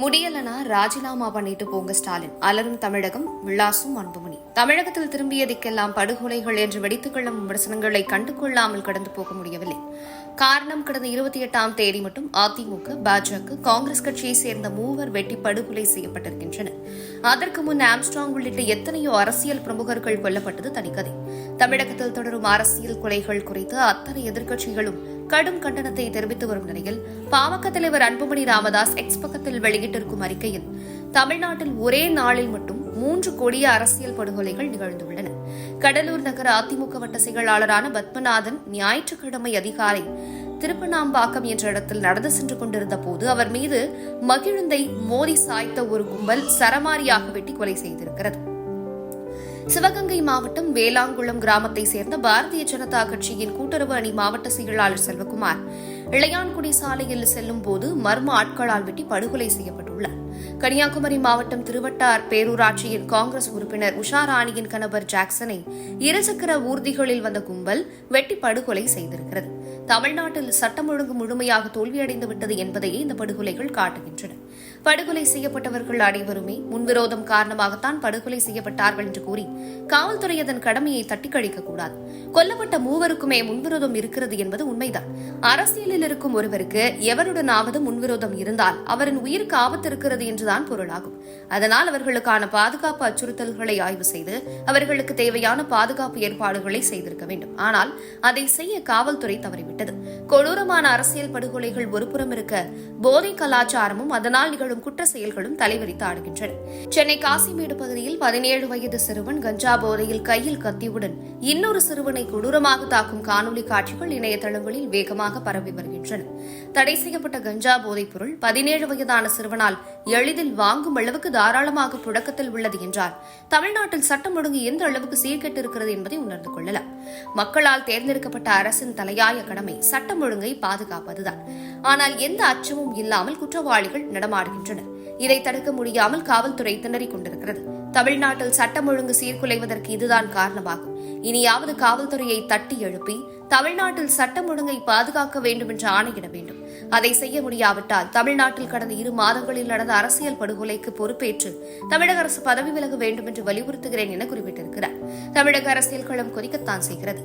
முடியலனா ராஜினாமா பண்ணிட்டு போங்க ஸ்டாலின். அலரும் தமிழகம் விளாசும் அன்புமணி. தமிழகத்தில் திரும்பியதுக்கெல்லாம் படுகொலைகள் என்று வெடித்துக் கொள்ளும் விமர்சனங்களை கண்டுகொள்ளாமல் கடந்து போக முடியவில்லை. காரணம் கடந்த இருபத்தி எட்டாம் தேதி மட்டும் அதிமுக பாஜக காங்கிரஸ் கட்சியை சேர்ந்த மூவர் வெட்டி படுகொலை செய்யப்பட்டிருக்கின்றனர். அதற்கு முன் ஆம்ஸ்ட்ராங் உள்ளிட்ட எத்தனையோ அரசியல் பிரமுகர்கள் கொல்லப்பட்டது தனிக்கதை. தமிழகத்தில் தொடரும் அரசியல் கொலைகள் குறித்து அத்தனை எதிர்க்கட்சிகளும் கடும் கண்டனத்தை தெரிவித்து வரும் நிலையில் பாமக தலைவர் அன்புமணி ராமதாஸ் எக்ஸ் பக்கத்தில் வெளியிட்டிருக்கும் அறிக்கையில் தமிழ்நாட்டில் ஒரே நாளில் மட்டும் மூன்று கொடிய அரசியல் படுகொலைகள் நிகழ்ந்துள்ளன. கடலூர் நகர அதிமுக வட்ட செயலாளரான பத்மநாதன் ஞாயிற்றுக்கிழமை அதிகாலை திருப்பணாம்பாக்கம் என்ற இடத்தில் நடந்து சென்று கொண்டிருந்த போது அவர் மீது மகிழுந்தை மோதி சாய்த்த ஒரு கும்பல் சரமாரியாக வெட்டி கொலை செய்திருக்கிறது. சிவகங்கை மாவட்டம் வேளாங்குளம் கிராமத்தை சேர்ந்த பாரதிய ஜனதா கட்சியின் கூட்டுறவு அணி மாவட்ட செயலாளர் செல்வகுமார் இளையான்குடி சாலையில் செல்லும் போது மர்ம ஆட்களால் வெட்டி படுகொலை செய்யப்பட்டுள்ளார். கன்னியாகுமரி மாவட்டம் திருவட்டார் பேரூராட்சியின் காங்கிரஸ் உறுப்பினர் உஷா ராணியின் கணவர் ஜாக்சனை இருசக்கர ஊர்திகளில் வந்த கும்பல் வெட்டி படுகொலை செய்திருக்கிறது. தமிழ்நாட்டில் சட்டம் ஒழுங்கு முழுமையாக தோல்வியடைந்து விட்டது என்பதையே இந்த படுகொலைகள் காட்டுகின்றன. படுகொலை செய்யப்பட்டவர்கள் அனைவருமே முன்விரோதம் காரணமாகத்தான் படுகொலை செய்யப்பட்டார்கள் என்று கூறி காவல்துறை அதன் கடமையை தட்டிக்கழிக்க கூடாது கொல்லப்பட்ட மூவருக்குமே முன்விரோதம் இருக்கிறது என்பது உண்மைதான். அரசியலில் இருக்கும் ஒருவருக்கு எவருடனாவது முன்விரோதம் இருந்தால் அவரின் உயிருக்கு ஆபத்து இருக்கிறது என்றுதான் பொருளாகும். அதனால் அவர்களுக்கான பாதுகாப்பு அச்சுறுத்தல்களை ஆய்வு செய்து அவர்களுக்கு தேவையான பாதுகாப்பு ஏற்பாடுகளை செய்திருக்க வேண்டும். ஆனால் அதை செய்ய காவல்துறை தவறிவிட்டது. கொடூரமான அரசியல் படுகொலைகள் ஒருபுறம் இருக்க போதை கலாச்சாரமும் அதனால் நிகழும் குற்ற செயல்களும் தலைவரித்து ஆடுகின்றன. சென்னை காசிமேடு பகுதியில் பதினேழு வயது சிறுவன் கஞ்சா போதையில் கையில் கத்தியுடன் இன்னொரு சிறுவனை கொடூரமாக தாக்கும் காணொலி காட்சிகள் இணையதளங்களில் வேகமாக பரவி வருகின்றன. தடை செய்யப்பட்ட கஞ்சா போதைப் பொருள் பதினேழு வயதான சிறுவனால் எளிதில் வாங்கும் அளவுக்கு தாராளமாக புழக்கத்தில் உள்ளது என்றார். தமிழ்நாட்டில் சட்டம் ஒழுங்கு எந்த அளவுக்கு சீர்கெட்டு இருக்கிறது என்பதை உணர்ந்து கொள்ளலாம். மக்களால் தேர்ந்தெடுக்கப்பட்ட அரசின் தலையாய கடமை சட்டம் ஒழுங்கை பாதுகாப்பதுதான். ஆனால் எந்த அச்சமும் இல்லாமல் குற்றவாளிகள் நடமாடுகின்றனர் இதை தடுக்க முடியாமல் காவல்துறை திணறிக் கொண்டிருக்கிறது. தமிழ்நாட்டில் சட்டம் ஒழுங்கு சீர்குலைவதற்கு இதுதான் காரணமாகும். இனியாவது காவல்துறையை தட்டி எழுப்பி தமிழ்நாட்டில் சட்டம் ஒழுங்கை பாதுகாக்க வேண்டும் என்று ஆணையிட வேண்டும். அதை செய்ய முடியாவிட்டால் தமிழ்நாட்டில் கடந்த இரு மாதங்களில் நடந்த அரசியல் படுகொலைக்கு பொறுப்பேற்று தமிழக அரசு பதவி விலக வேண்டும் என்று வலியுறுத்துகிறேன் என குறிப்பிட்டிருக்கிறார். தமிழக அரசியல் களம் கொதிக்கத்தான் செய்கிறது.